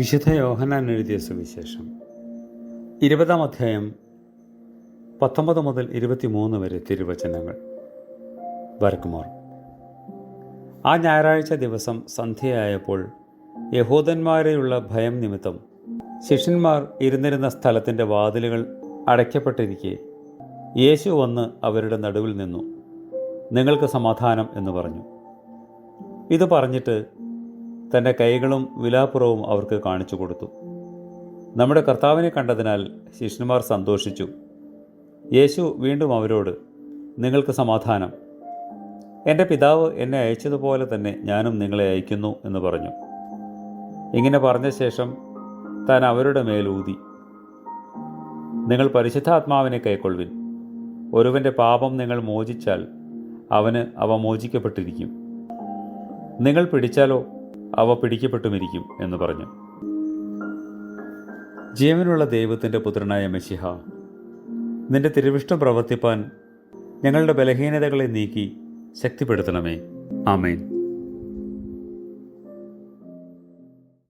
വിശുദ്ധ യോഹനാൻ എഴുതിയ സുവിശേഷം. ഇരുപതാം അധ്യായം പത്തൊമ്പത് മുതൽ ഇരുപത്തിമൂന്ന് വരെ തിരുവചനങ്ങൾ. ബർക്കുമാർ ആ ഞായറാഴ്ച ദിവസം സന്ധ്യയായപ്പോൾ യഹൂദന്മാരെയുള്ള ഭയം നിമിത്തം ശിഷ്യന്മാർ ഇരുന്നിരുന്ന സ്ഥലത്തിന്റെ വാതിലുകൾ അടയ്ക്കപ്പെട്ടിരിക്കെ യേശു വന്ന് അവരുടെ നടുവിൽ നിന്നു. നിങ്ങൾക്ക് സമാധാനം എന്ന് പറഞ്ഞു. ഇത് പറഞ്ഞിട്ട് തന്റെ കൈകളും വിലാപ്പുറവും അവർക്ക് കാണിച്ചു കൊടുത്തു. നമ്മുടെ കർത്താവിനെ കണ്ടതിനാൽ ശിഷ്യന്മാർ സന്തോഷിച്ചു. യേശു വീണ്ടും അവരോട് നിങ്ങൾക്ക് സമാധാനം. എന്റെ പിതാവ് എന്നെ അയച്ചതുപോലെ തന്നെ ഞാനും നിങ്ങളെ അയക്കുന്നു എന്ന് പറഞ്ഞു. ഇങ്ങനെ പറഞ്ഞ ശേഷം താൻ അവരുടെ മേലൂതി നിങ്ങൾ പരിശുദ്ധാത്മാവിനെ കൈക്കൊള്ളുവിൻ. ഒരുവന്റെ പാപം നിങ്ങൾ മോചിച്ചാൽ അവന് അവ മോചിക്കപ്പെട്ടിരിക്കും. നിങ്ങൾ പിടിച്ചാലോ അവ പിടിക്കപ്പെട്ടുമിരിക്കും എന്ന് പറഞ്ഞു. ജീവനുള്ള ദൈവത്തിന്റെ പുത്രനായ മെസ്സിഹ നിന്റെ തിരുവിഷ്ടം പ്രവർത്തിപ്പാൻ ഞങ്ങളുടെ ബലഹീനതകളെ നീക്കി ശക്തിപ്പെടുത്തണമേ. ആമേൻ.